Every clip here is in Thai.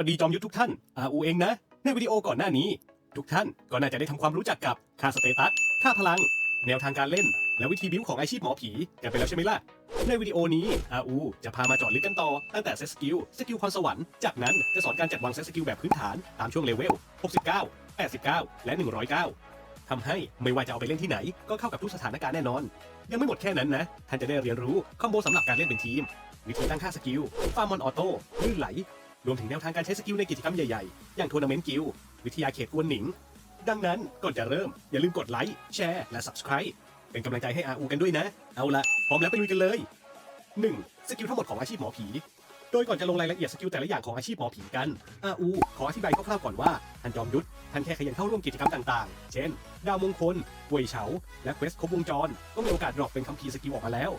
ปดีจอมยุทธทุกท่านอาอูเองนะ ในวิดีโอก่อนหน้านี้ ทุกท่านก็น่าจะได้ทำความรู้จักกับค่าสเตตัส ค่าพลัง แนวทางการเล่น และวิธีบิ้วของอาชีพหมอผีกันไปแล้วใช่ไหมล่ะ ในวิดีโอนี้อาอูจะพามาเจอดลึกกันต่อ ตั้งแต่เซตสกิล สกิลพรสวรรค์ จากนั้นจะสอนการจัดวางเซตสกิลแบบพื้นฐานตามช่วงเลเวล 69 89 และ 109 ทำให้ไม่ว่าจะเอาไปเล่นที่ไหน ก็เข้ากับทุกสถานการณ์แน่นอน ยังไม่หมดแค่นั้นนะ ท่านจะได้เรียนรู้คอมโบสำหรับการเล่นเป็นทีม วิธีตั้งค่าสกิล ฟาร์มอนออโต้ลื่นไหล รวมถึงแนวทางการใช้สกิลในกิจกรรมใหญ่ๆ อย่างทัวร์นาเมนต์กิลวิทยาเขตกวนหนิง ดังนั้นก่อนจะเริ่ม อย่าลืมกดไลค์ แชร์ และ Subscribe เป็นกำลังใจให้ RU กันด้วยนะ เอาละพร้อมแล้วไปลุยกันเลย 1. สกิลทั้งหมดของอาชีพหมอผี โดยก่อนจะลงรายละเอียดสกิลแต่ละอย่างของอาชีพหมอผีกัน RU ขออธิบายคร่าวๆก่อนว่าท่านจอมยุทธท่านแค่ขยันเข้าร่วมกิจกรรมต่างๆ เช่น ดาวมงคลป่วยเฉา และเควสครบวงจร ก็มีโอกาสดรอปเป็นคัมภีร์สกิลออกมาแล้ว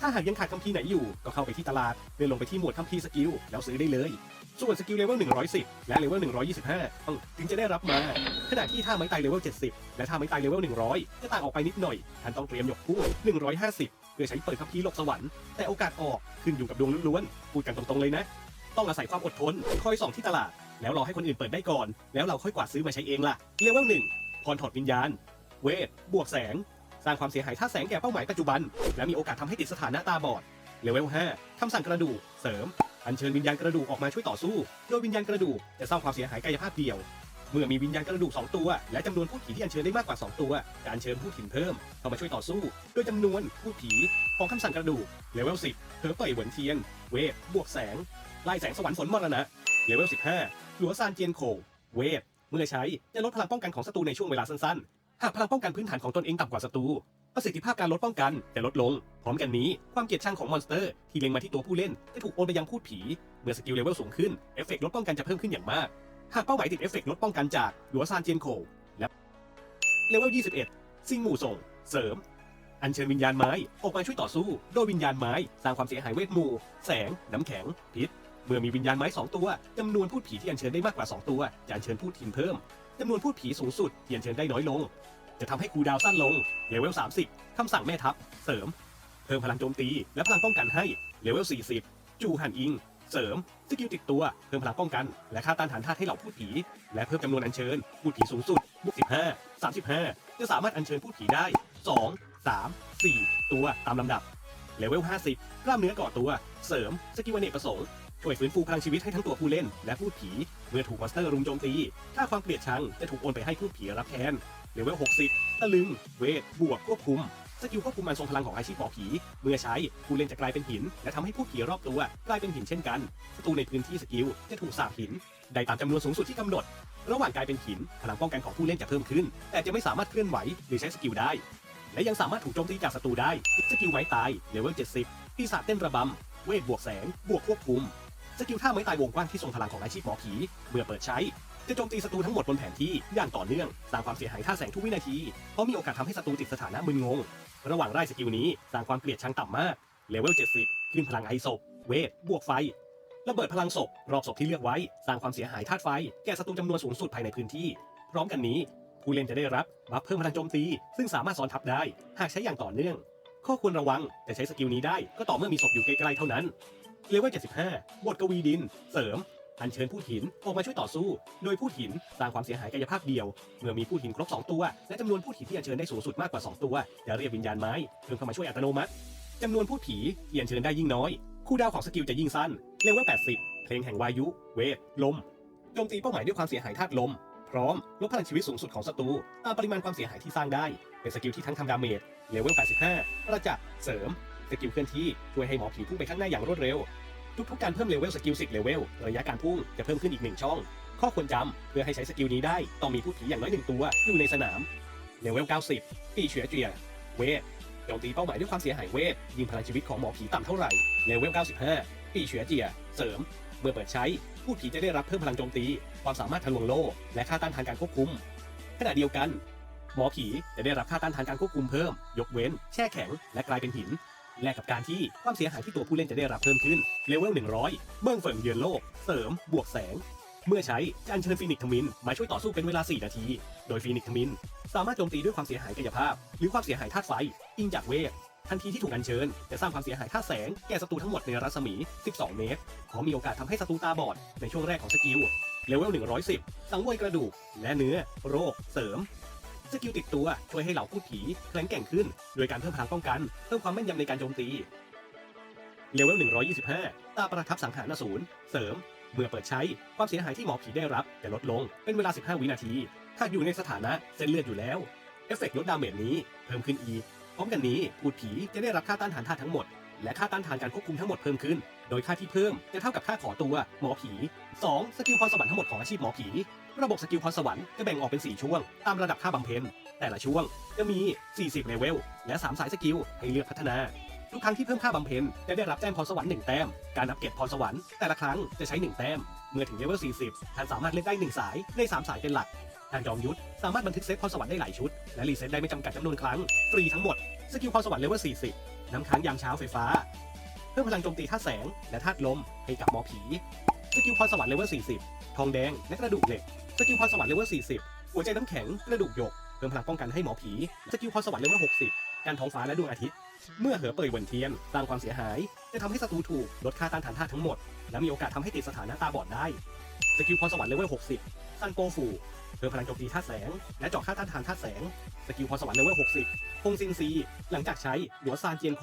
ถ้าหากยังขาดคัมภีร์ไหนอยู่ ก็เข้าไปที่ตลาดเลื่อนลงไปที่หมวดคัมภีร์สกิลแล้วซื้อได้เลย ส่วนสกิลเลเวล110 และเลเวล125ต้องถึงจะได้รับมา ขณะที่ท่าไม้ตายเลเวล70 และท่าไม้ตายเลเวล100 จะต่างออกไปนิดหน่อย ท่านต้องเตรียมหยกคู่ 150 เพื่อใช้เปิดคัมภีร์โลกสวรรค์ แต่โอกาสออกขึ้นอยู่กับดวงล้วนๆ พูดกันตรงๆเลยนะ ต้องอาศัยความอดทน คอยส่องที่ตลาด แล้วรอให้คนอื่นเปิดได้ก่อน แล้วเราค่อยกวาดซื้อมาใช้เองล่ะ เลเวล1พรถอดวิญญาณ เวท บวกแสง ร้างความเสียหายท่าแสงแก่เป้าหมายปัจจุบัน และมีโอกาสทำให้ติดสถานะตาบอดเลเวล 5 คำสั่งกระดูก เสริม อัญเชิญวิญญาณกระดูกออกมาช่วยต่อสู้ โดยวิญญาณกระดูกจะสร้างความเสียหายกายภาพเดียว เมื่อมีวิญญาณกระดูก 2 ตัว และจำนวนผู้ผีที่อัญเชิญได้มากกว่า 2 ตัว จะอัญเชิญผู้ถิ่นเพิ่ม เข้ามาช่วยต่อสู้ โดยจำนวนผู้ผีของคำสั่งกระดูก เลเวล 10เผอเป่ยเหวนเทียน เวทบวกแสง ไล่แสงสวรรค์ฝนมรณะ เลเวล 15 หลัวซานเจียนโคเวทเมื่อใช้จะลดพลังป้องกันของศัตรูในช่วงเวลาสั้น หากพลังป้องกันพื้นฐานของตนเองต่ำกว่าศัตรูประสิทธิภาพการลดป้องกันจะลดลง พร้อมกันนี้ ความเกลียดชังของมอนสเตอร์ที่เล็งมาที่ตัวผู้เล่นจะถูกโอนไปยังพูดผี เมื่อสกิลเลเวลสูงขึ้นเอฟเฟกต์ลดป้องกันจะเพิ่มขึ้นอย่างมาก หากเป้าหมายติดเอฟเฟกต์ลดป้องกันจากหัวซานเจียนโคและเลเวล 21 ซิงหมู่ส่ง เสริม อัญเชิญวิญญาณไม้ ออกมาช่วยต่อสู้ โดยวิญญาณไม้สร้างความเสียหายเวทหมู่ แสง น้ำแข็ง พิษ เมื่อมีวิญญาณไม้สองตัวจำนวนพูดผีที่อัญเชิญได้มากกว่า 2 ตัวจะอัญเชิญพูดทีมเพิ่ม จำนวนพูดผีสูงสุดที่อัญเชิญได้น้อยลง จะทำให้คูลดาวน์สั้นลงเลเวล 30คำสั่งแม่ทัพ เสริม เพิ่มพลังโจมตี และพลังป้องกันให้เลเวล 40 จูหันอิง เสริม สกิลติดตัว เพิ่มพลังป้องกัน และค่าต้านทานธาตุให้เหล่าพูดผี และเพิ่มจำนวนอัญเชิญ พูดผีสูงสุดบวก15 35 จะสามารถอัญเชิญพูดผีได้ 2 3 4 ตัวตามลำดับเลเวล 50 กล้ามเนื้อก่อตัว เสริม สกิลอเนกประสงค์ ช่วยฟื้นฟูพลังชีวิตให้ทั้งตัวผู้เล่น และพูดผี เมื่อถูกมอนสเตอร์รุมโจมตีค่าความเกลียดชังจะถูกโอนไปให้พูดผีรับแทนเลเวล 60 ตะลึง เวท บวก ควบคุม สกิลควบคุมมันทรงพลังของอาชีพหมอผี เมื่อใช้ ผู้เล่นจะกลายเป็นหิน และทำให้ผู้ผีรอบตัวกลายเป็นหินเช่นกัน ศัตรูในพื้นที่สกิลจะถูกสาบหิน ได้ตามจำนวนสูงสุดที่กำหนด ระหว่างกลายเป็นหิน พลังป้องกันของผู้เล่นจะเพิ่มขึ้น แต่จะไม่สามารถเคลื่อนไหวหรือใช้สกิลได้ และยังสามารถถูกโจมตีจากศัตรูได้ สกิลไม้ตาย เลเวล 70 ปีศาจเต้นระบำ เวทบวกแสง บวกควบคุม สกิลท่าไม้ตายวงกว้างที่ทรงพลังของอาชีพหมอผี เมื่อเปิดใช้ จะโจมตีศัตรูทั้งหมดบนแผนที่อย่างต่อเนื่องสร้างความเสียหายท่าแสงทุกวินาที เพราะมีโอกาสทำให้ศัตรูติดสถานะมึนงง ระหว่างไล่สกิลนี้สร้างความเกลียดชังต่ำมากเลเวล 70 ขึ้นพลังไอศพเวท บวกไฟ ระเบิดพลังศพ รอบศพที่เลือกไว้ สร้างความเสียหายธาตุไฟ แก่ศัตรูจำนวนสูงสุดภายในพื้นที่ พร้อมกันนี้ ผู้เล่นจะได้รับบัฟเพิ่มพลังโจมตี ซึ่งสามารถซ้อนทับได้ หากใช้อย่างต่อเนื่อง ข้อควรระวัง จะใช้สกิลนี้ได้ก็ต่อเมื่อมีศพอยู่ใกล้ๆเท่านั้น เลเวล75 บทกวีดิน เสริม อัญเชิญพูดหินออกมาช่วยต่อสู้ โดยพูดหินสร้างความเสียหายกายภาพเดียว เมื่อมีพูดหินครบ 2 ตัว และจำนวนพูดหินที่อัญเชิญได้สูงสุดมากกว่า 2 ตัว จะเรียกวิญญาณไม้เพิ่มเข้ามาช่วยอัตโนมัติจำนวนพูดผีที่อัญเชิญได้ยิ่งน้อย คู่ดาวของสกิลจะยิ่งสั้น เลเวล80 เพลงแห่งวายุ เวท ลม โจมตีเป้าหมายด้วยความเสียหายธาตุลม พร้อมลดพลังชีวิตสูงสุดของศัตรูตามปริมาณความเสียหายที่สร้างได้ เป็นสกิลที่ทั้งทำดาเมจ เลเวล85ประจักษ์เสริม สกิลเคลื่อนที่ช่วยให้หมอผีพุ่งไปข้างหน้าอย่างรวดเร็ว ทุกๆการเพิ่มเลเวลสกิล10เลเวลระยะการพุ่งจะเพิ่มขึ้นอีก1ช่อง ข้อควรจำเพื่อให้ใช้สกิลนี้ได้ต้องมีผู้ผีอย่างน้อย1ตัวอยู่ในสนามเลเวล90ปีเฉียเจียเวทโจมตีเป้าหมายด้วยความเสียหายเวทยิงพลังชีวิตของหมอผีต่ำเท่าไหร่เลเวล95ปีเฉียเจีย เสริม เมื่อเปิดใช้ผู้ผีจะได้รับเพิ่มพลังโจมตี ความสามารถทะลวงโลและค่าต้านทานการควบคุมขณะเดียวกัน หมอผีจะได้รับค่าต้านทานการควบคุมเพิ่ม ยกเว้น แช่แข็ง และกลายเป็นหิน แลกกับการที่ความเสียหายที่ตัวผู้เล่นจะได้รับเพิ่มขึ้นเลเวล100เบิ้งเฟิงเยือนโลก เสริม บวกแสง เมื่อใช้จะอัญเชิญฟีนิกซ์ทมินมาช่วยต่อสู้เป็นเวลา 4 นาที โดยฟีนิกซ์ทมินสามารถโจมตีด้วยความเสียหายกายภาพ หรือความเสียหายธาตุไฟอิงจากเวททันทีที่ถูกอัญเชิญจะสร้างความเสียหายท่าแสงแก่ศัตรูทั้งหมดในรัศมี 12 เมตรพร้อมมีโอกาสทำให้ศัตรูตาบอดในช่วงแรกของสกิลเลเวล110 สังเวยกระดูก และเนื้อ โรค เสริม สกิลติดตัวช่วยให้เหล่าพูดผีแข็งแกร่งขึ้น โดยการเพิ่มพลังป้องกัน เพิ่มความแม่นยำในการโจมตีเลเวล 125 ตาประทับสังหารสูรเสริม เมื่อเปิดใช้ ความเสียหายที่หมอผีได้รับจะลดลง เป็นเวลา 15 วินาที หากอยู่ในสถานะเส้นเลือดอยู่แล้ว เอฟเฟกต์ลดดาเมจนี้ เพิ่มขึ้นอีก พร้อมกันนี้พูดผีจะได้รับค่าต้านทานธาตุทั้งหมด และค่าต้านทานการควบคุมทั้งหมดเพิ่มขึ้น โดยค่าที่เพิ่มจะเท่ากับค่าขอตัว หมอผี 2. สกิลพรสวรรค์ทั้งหมดของอาชีพหมอผี ระบบสกิลพรสวรรค์จะแบ่งออกเป็น 4 ช่วง ตามระดับค่าบำเพ็ญแต่ละช่วงจะมี 40 เลเวล และ 3 สายสกิลให้เลือกพัฒนา ทุกครั้งที่เพิ่มค่าบำเพ็ญจะได้รับแต้มพรสวรรค์1แต้ม การนับเก็บพรสวรรค์แต่ละครั้งจะใช้ 1 แต้ม เมื่อถึงเลเวล 40 ท่านสามารถเล่นได้ 1 สายใน 3 สายเป็นหลัก ทางจอมยุทธสามารถบันทึกเซตพรสวรรค์ได้หลายชุด และรีเซ็ตได้ไม่จำกัดจำนวนครั้ง ฟรีทั้งหมด สกิลพรสวรรค์เลเวล 40 น้ำค้างยามเช้าไฟฟ้า พิ่มพลังโจมตีธาตุแสง และธาตุลมให้กับหมอผี สกิลพรสวรรค์เลเวล 40 ทองแดง และกระดูกเหล็ก สกิลพรสวรรค์เลเวล 40 หัวใจน้ำแข็ง กระดูกหยก เพิ่มพลังป้องกันให้หมอผี สกิลพรสวรรค์เลเวล 60 การท้องฟ้าและดวงอาทิตย์ เมื่อเหอเป่ยเหวินเทียนสร้างความเสียหาย จะทำให้ศัตรูถูกลดค่าต้านทานธาตุทั้งหมด และมีโอกาสทำให้ติดสถานะตาบอดได้ สกิลพรสวรรค์เลเวล 60 ซันโกฟูเพิ่มพลังโจมตีธาตุแสง และเจาะค่าต้านทานธาตุแสง สกิลพรสวรรค์เลเวล 60พงซินซี หลังจากใช้หัวซานเจียนโค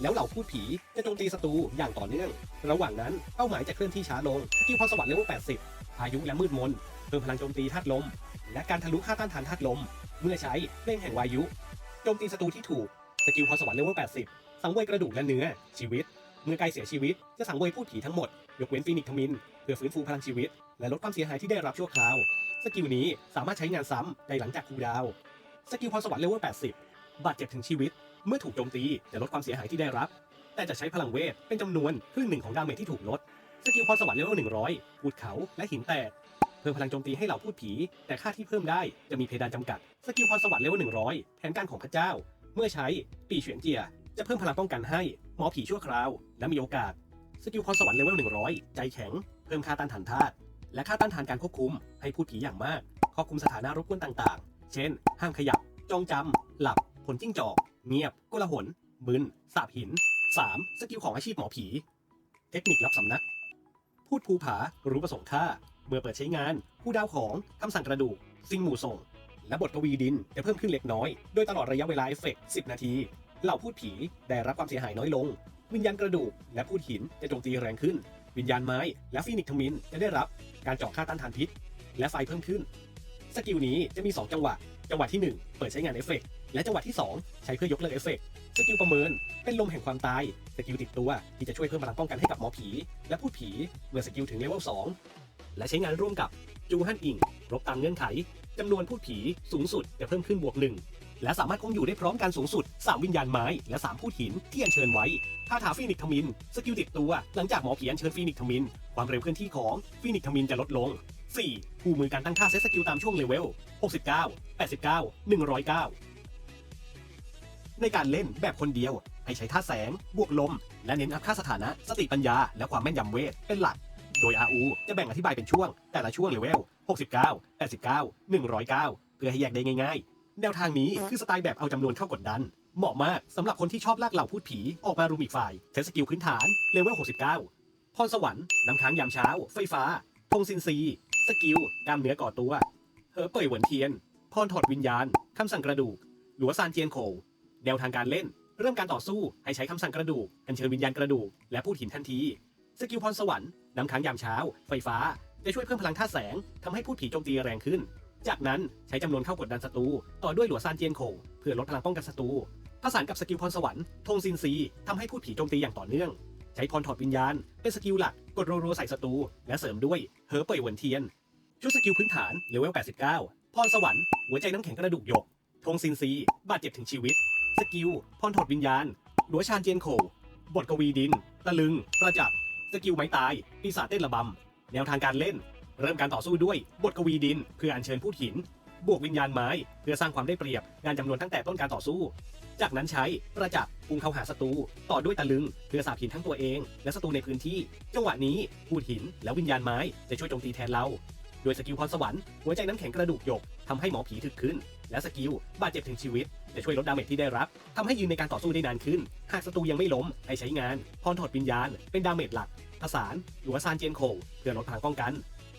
แล้วเหล่าพูดผีจะโจมตีศัตรูอย่างต่อเนื่อง ระหว่างนั้นเป้าหมายจะเคลื่อนที่ช้าลง สกิลพรสวรรค์เลเวล 80 พายุและมืดมน เพิ่มพลังโจมตีธาตุลม และการทะลุค่าต้านทานธาตุลม เมื่อใช้เร่งแห่งวายุ โจมตีศัตรูที่ถูก สกิลพรสวรรค์เลเวล 80 สังเวยกระดูกและเนื้อ ชีวิต เมื่อใกล้เสียชีวิตจะสังเวยพูดผีทั้งหมด ยกเว้นฟีนิกทมิน เพื่อฟื้นฟูพลังชีวิต และลดความเสียหายที่ได้รับชั่วคราว สกิลนี้สามารถใช้งานซ้ำในหลังจากคูลดาวน์สกิลพรสวรรค์เลเวล 80 บาดเจ็บถึงชีวิต เมื่อถูกโจมตีจะลดความเสียหายที่ได้รับ แต่จะใช้พลังเวทเป็นจำนวนครึ่งหนึ่งของดาเมจที่ถูกลด สกิลพรสวรรค์เลเวล 100พูดเขาและหินแตกเพิ่มพลังโจมตีให้เหล่าพูดผี แต่ค่าที่เพิ่มได้จะมีเพดานจำกัด สกิลพรสวรรค์เลเวล 100 แผนการของพระเจ้า เมื่อใช้ปีเฉียนเจีย จะเพิ่มพลังป้องกันให้หมอผีชั่วคราว และมีโอกาส สกิลพรสวรรค์เลเวล 100 ใจแข็ง เพิ่มค่าต้านทานธาตุ และค่าต้านทานการควบคุม ให้พูดผีอย่างมาก ควบคุมสถานะรบกวนต่างๆ เช่น ห้ามขยับจองจำ หลับ ผลจิ้งจอก เงียบกุลาหนมึน สาบหิน 3. สกิลของอาชีพหมอผี เทคนิคลับสำนัก พูดภูผา รู้ประสงค์ค่า เมื่อเปิดใช้งาน ผู้ดาวของ คำสั่งกระดูก สิ่งหมู่ส่ง และบทกวีดินจะเพิ่มขึ้นเล็กน้อย โดยตลอดระยะเวลาเอฟเฟกต์10 นาที เหล่าพูดผีได้รับความเสียหายน้อยลง วิญญาณกระดูก และพูดหินจะโจมตีแรงขึ้น วิญญาณไม้ และฟีนิกซ์ทมินจะได้รับการเจาะค่าต้านทานพิษ และไฟเพิ่มขึ้น สกิลนี้จะมี 2 จังหวะ จังหวะที่ 1 เปิดใช้งานเอฟเฟกต์และจังหวะที่ 2 ใช้เพื่อยกเลิกเอฟเฟกต์สกิลประเมินเป็นลมแห่งความตาย สกิลติดตัวที่จะช่วยเพิ่มพลังป้องกันให้กับหมอผี และพูดผีเมื่อสกิลถึงเลเวล2และใช้งานร่วมกับจูฮันอิงรบตามเงื่อนไขจำนวนพูดผีสูงสุดจะเพิ่มขึ้นบวกหนึ่ง และสามารถคงอยู่ได้พร้อมกันสูงสุด 3 วิญญาณไม้ และ 3 พูดหินที่อัญเชิญไว้คาถาฟีนิกทมิน สกิลติดตัว หลังจากหมอผีอัญเชิญฟีนิกทมิน ความเร็วเคลื่อนที่ของฟีนิกทมินจะลดลง 4. คู่มือการตั้งค่าเซตสกิลตามช่วงเลเวล 69 89 109 ในการเล่นแบบคนเดียว ให้ใช้ท่าแสง บวกลม และเน้นอัพค่าสถานะ สติปัญญา และความแม่นยำเวทเป็นหลัก โดย RU จะแบ่งอธิบายเป็นช่วง แต่ละช่วงเลเวล 69 89 109 เพื่อให้แยกได้ง่ายๆ แนวทางนี้คือสไตล์แบบเอาจำนวนเข้ากดดัน เหมาะมากสำหรับคนที่ชอบลากเหล่าพูดผี ออกมารุมอีกฝ่ายใช้สกิลพื้นฐานเลเวล 69 พรสวรรค์น้ำค้างยามเช้า ไฟฟ้าพงซินซี สกิลกล้ามเนื้อก่อตัวเหอเป่ยเหวินเทียน พรถอดวิญญาณคำสั่งกระดูกหลัวซานเจียนโขแนวทางการเล่น เริ่มการต่อสู้ให้ใช้คำสั่งกระดูกอัญเชิญวิญญาณกระดูกและพูดหินทันที สกิลพรสวรรค์น้ำค้างยามเช้า ไฟฟ้าจะช่วยเพิ่มพลังท่าตุแสงทำให้พูดผีโจมตีแรงขึ้น จากนั้นใช้จำนวนเข้ากดดันศัตรูต่อด้วยหลัวซานเจียนโขเพื่อลดพลังป้องกันศัตรูผสานกับสกิลพรสวรรค์ธงซินซีทำให้พูดผีโจมตีอย่างต่อเนื่อง ใช้พรถอดวิญญาณ เป็นสกิลหลักกดโรโรใส่ศัตรูและเสริมด้วยเหอเป่ยเหวินเทียน ชุดสกิลพื้นฐานเลเวล 89 พรสวรรค์หัวใจน้ำแข็งกระดูกหยกธงซินซีบาดเจ็บถึงชีวิต สกิลพรถอดวิญญาณหลัวชานเจียนโขบทกวีดิน ตะลึง ประจับ สกิลไม้ตาย ปีศาจเต้นระบำ แนวทางการเล่น เริ่มการต่อสู้ด้วยบทกวีดิน เพื่ออัญเชิญพูดหิน บวกวิญญาณไม้ เพื่อสร้างความได้เปรียบงานจำนวนตั้งแต่ต้นการต่อสู้ จากนั้นใช้ประจับพุ่งเข้าหาศัตรูต่อด้วยตะลึง เพื่อสาบหินทั้งตัวเอง และศัตรูในพื้นที่ จังหวะนี้พูดหิน และวิญญาณไม้จะช่วยโจมตีแทนเราโดยสกิลพรสวรรค์หัวใจน้ำแข็งกระดูกหยกทำให้หมอผีถึกขึ้น และสกิลบาดเจ็บถึงชีวิต จะช่วยลดดาเมจที่ได้รับทำให้ยืนในการต่อสู้ได้นานขึ้น หากศัตรูยังไม่ล้ม ให้ใช้งานพรถอดวิญญาณ เป็นดาเมจหลักผสานหรือว่าซานเจียนโคเพื่อลดพลังป้องกัน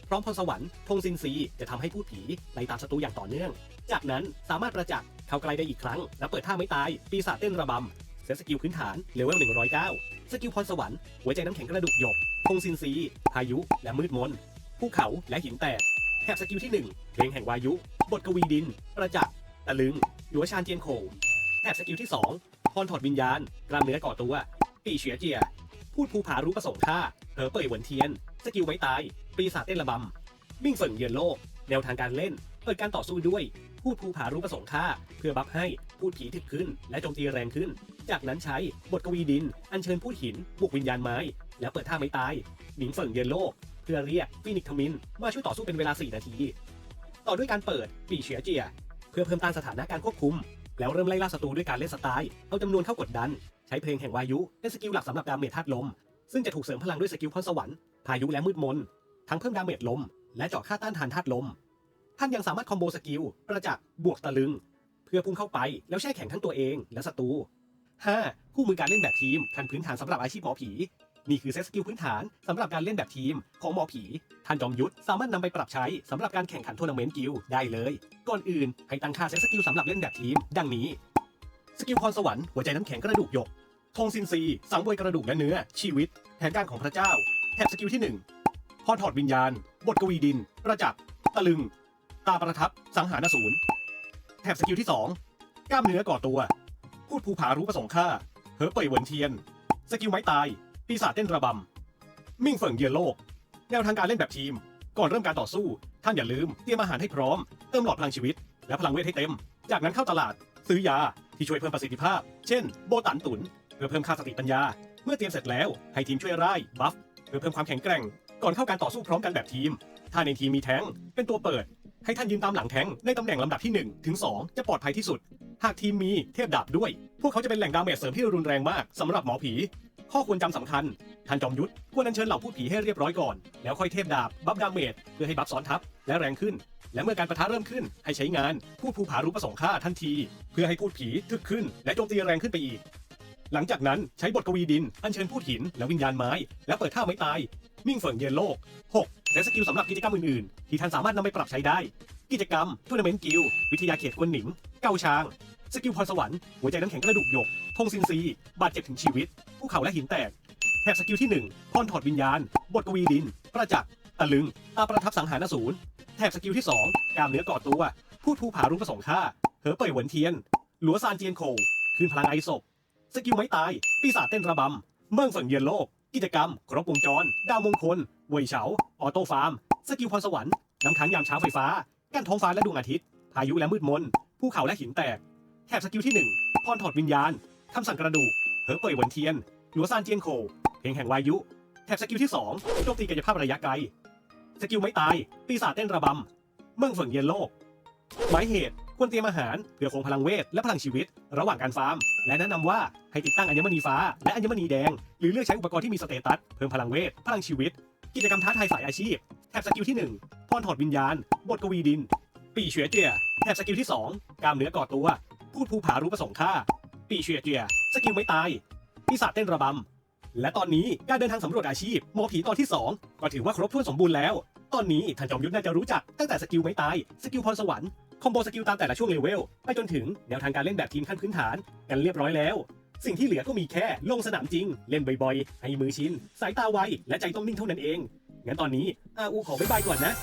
พร้อมพรสวรรค์ธงซินซีจะทำให้พูดผีไล่ตามศัตรูอย่างต่อเนื่อง จากนั้นสามารถประจักษ์เข้าใกล้ได้อีกครั้ง และเปิดท่าไม่ตาย ปีศาจเต้นระบำเซตสกิลพื้นฐานเลเวล109 สกิลพรสวรรค์หัวใจน้ำแข็งกระดูกหยกธงซินซีพายุ และมืดมนภูเขาและหินแตกแถบสกิลที่1เพลงแห่งวายุ บทกวีดิน ประจักษ์ตะลึงหรือว่าชานเจียนโขงแถบสกิลที่2พรถอดวิญญาณ กล้ามเนื้อก่อตัวปีเฉียเจีย พูดภูผารู้ประสงค์ค่าเผอเป่ยเหวินเทียน สกิลไว้ตาย ปีศาจเต้นระบำมิ่งเฟิงเยือนโลก แนวทางการเล่น เปิดการต่อสู้ด้วย พูดภูผารู้ประสงค์ค่า เพื่อบัฟให้พูดผีถึกขึ้น และโจมตีแรงขึ้น จากนั้นใช้บทกวีดิน อัญเชิญพูดหิน บุกวิญญาณไม้ แล้วเปิดท่าไม่ตายหมิงเฟิงเยือนโลก เพื่อเรียกฟินิกทมินมาช่วยต่อสู้เป็นเวลา 4 นาที ต่อด้วยการเปิดปีเฉียเจีย เพื่อเพิ่มต้านสถานะการควบคุม แล้วเริ่มไล่ล่าศัตรูด้วยการเล่นสไตล์เอาจำนวนเข้ากดดัน ใช้เพลงแห่งวายุเป็นสกิลหลักสำหรับดาเมจธาตุลมซึ่งจะถูกเสริมพลังด้วยสกิลพรสวรรค์พายุและมืดมน ทั้งเพิ่มดาเมจลม และเจาะค่าต้านทานธาตุลม ท่านยังสามารถคอมโบสกิล ประจักษ์บวกตะลึง เพื่อพุ่งเข้าไปแล้วแช่แข็งทั้งตัวเองและศัตรู 5. คู่มือการเล่นแบบทีมขั้นพื้นฐานสำหรับอาชีพหมอผี นี่คือเซตสกิลพื้นฐานสำหรับการเล่นแบบทีมของหมอผี ท่านจอมยุทธสามารถนำไปปรับใช้สำหรับการแข่งขันทัวร์นาเมนต์กิลได้เลย ก่อนอื่นให้ตั้งค่าเซตสกิลสำหรับเล่นแบบทีม ดังนี้ สกิลพรสวรรค์หัวใจน้ำแข็งกระดูกหยกธงซินซี สังเวยกระดูกและเนื้อ ชีวิตแผนการของพระเจ้า แถบสกิลที่ 1 พรถอดวิญญาณ บทกวีดิน ประจักษ์ตะลึง ตาประทับ สังหารสูรแถบสกิลที่ 2 กล้ามเนื้อก่อตัว พูดภูผารู้ประสงค์ค่าเหอเป่ยเหวินเทียน สกิลไม้ตาย ปีศาจเต้นระบำ มิ่งเฟิงเยือนโลก แนวทางการเล่นแบบทีม ก่อนเริ่มการต่อสู้ ท่านอย่าลืมเตรียมอาหารให้พร้อม เติมหลอดพลังชีวิต และพลังเวทให้เต็ม จากนั้นเข้าตลาด ซื้อยาที่ช่วยเพิ่มประสิทธิภาพ เช่น โบตันตุน เพื่อเพิ่มค่าสติปัญญา เมื่อเตรียมเสร็จแล้ว ให้ทีมช่วยไร่บัฟ เพื่อเพิ่มความแข็งแกร่ง ก่อนเข้าการต่อสู้พร้อมกันแบบทีม ถ้าในทีมมีแท้ง เป็นตัวเปิด ให้ท่านยืนตามหลังแท้งในตำแหน่งลำดับที่1ถึง2จะปลอดภัยที่สุด หากทีมมีเทพดาบด้วย พวกเขาจะเป็นแหล่งดาเมจเสริมที่รุนแรงมากสำหรับหมอผี ข้อควรจำสำคัญ ท่านจอมยุทธควรอัญเชิญเหล่าผู้ผีให้เรียบร้อยก่อน แล้วค่อยเทพดาบบัฟดาเมจเพื่อให้บัฟซ้อนทับและแรงขึ้น และเมื่อการประทะเริ่มขึ้น ให้ใช้งานพูดภูผารู้ประสงค์ค่าทันที เพื่อให้พูดผีทึกขึ้น และโจมตีแรงขึ้นไปอีกหลังจากนั้นใช้บทกวีดิน อัญเชิญพูดหินและวิญญาณไม้ แล้วเปิดท่าไม้ตาย มิ่งเฟิงเย็นโลก 6. และสกิลสำหรับกิจกรรมอื่นๆ ที่ท่านสามารถนำไปปรับใช้ได้ กิจกรรมทัวร์นาเมนต์กิลวิทยาเขตกวนหนิง เกาชาง สกิลพรสวรรค์หัวใจน้ำแข็งกระดูกหยกธงซินซี บาดเจ็บถึงชีวิตภูเขาและหินแตก แถบสกิลที่1พรถอดวิญญาณ บทกวีดิน ประจักษ์ตะลึงตาประทับสังหารสูรแถบสกิลที่ 2 กามเนื้อก่อตัว พูดภูผารู้ประสงค์ค่าเหอเป่ยหวนเทียน หลัวซานเจียนโคคืนพลังไอศพสกิลไม้ตาย ปีศาจเต้นระบำ เมืองเฟิงเยือนโลก กิจกรรม ครบวงจร ดาวมงคลเวยเฉา ออโต้ฟาร์ม สกิลพรสวรรค์ น้ำค้างยามเช้าไฟฟ้า กั้นท้องฟ้าและดวงอาทิตย์ พายุและมืดมน ภูเขาและหินแตก แถบสกิลที่ 1 พรถอดวิญญาณ คำสั่งกระดูก เหอเป่ยหวนเทียน หลัวซานเจียนโค เพลงแห่งวายุ แถบสกิลที่2โจมตีกายภาพระยะไกล สกิลไม่ตาย ปีศาจเต้นระบำ เมืองเฟิงเย็นโลก หมายเหตุ ควรเตรียมอาหารเพื่อคงพลังเวทและพลังชีวิต ระหว่างการฟาร์ม และแนะนำว่าให้ติดตั้งอัญมณีฟ้า และอัญมณีแดง หรือเลือกใช้อุปกรณ์ที่มีสเตตัสเพิ่มพลังเวท พลังชีวิต กิจกรรมท้าทายสายอาชีพแถบสกิลที่1พรถอดวิญญาณ บทกวีดิน ปีเฉียเจียแถบสกิลที่ 2 กล้ามเนื้อก่อตัว พูดภูผารู้ประสงค์ค่า ปีเฉียเจีย สกิลไม่ตายปีศาจเต้นระบำ และตอนนี้การเดินทางสำรวจอาชีพหมอผีตอนที่ 2 ก็ถือว่าครบถ้วนสมบูรณ์แล้ว ตอนนี้ท่านจอมยุทธน่าจะรู้จักตั้งแต่สกิลไม่ตาย สกิลพรสวรรค์ คอมโบสกิลตามแต่ละช่วงเลเวลไปจนถึงแนวทางการเล่นแบบทีมขั้นพื้นฐานกันเรียบร้อยแล้ว สิ่งที่เหลือก็มีแค่ลงสนามจริง เล่นบ่อยๆ ให้มือชิน สายตาไวและใจต้องนิ่งเท่านั้นเองงั้นตอนนี้อาอูขอบ๊ายบายก่อนนะ